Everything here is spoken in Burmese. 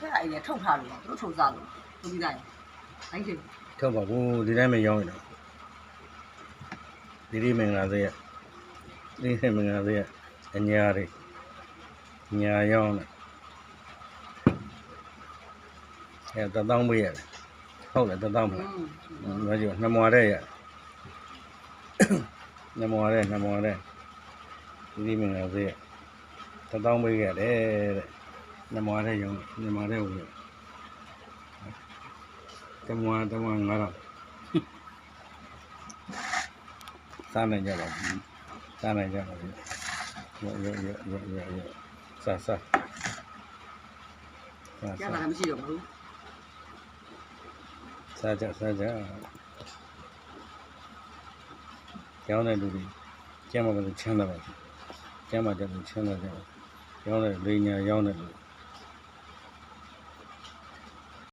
အဲ့ဒါထုတ်ထားလို့တို့ထုတ်စားလို့သူပြီးတိုင်းအဲ့ဒီထုတ်ပါဘူးဒီတိုင်းမရောင်းရတော့ဒီဒီမင်္ဂလာစေးရဒီဒီမင်္ဂလာစေးရအညာတွေညာရောင်းတယ်အဲတသောင်းပေးရတယ်ဟုတ်တယ်တသောင်းပေးอืมဘာကြောနှမွာတဲ့ရနှမွာတဲ့နှမွာတဲ့ဒီဒီမင်္ဂလာစေးရတသောင်းပေးရတယ်တဲ့ နှမွာတဲ့ရောင်းနှမွာတဲ့ဝင်တမွာတမွာငါတော့စားနိုင်ကြပါဘူးစားနိုင်ကြပါဘူးရောရောရောရောရောရောစားစားစားကျန်စားတာမရှိတော့ဘူးစားကြစားကြကျောင်းတဲ့လူတွေကျမ်းမှာကလည်းချမ်းသာပါစေကျမ်းမှာကျတော့ချမ်းသာကြပါကျောင်းတဲ့လေညာရောင်းတဲ့လူ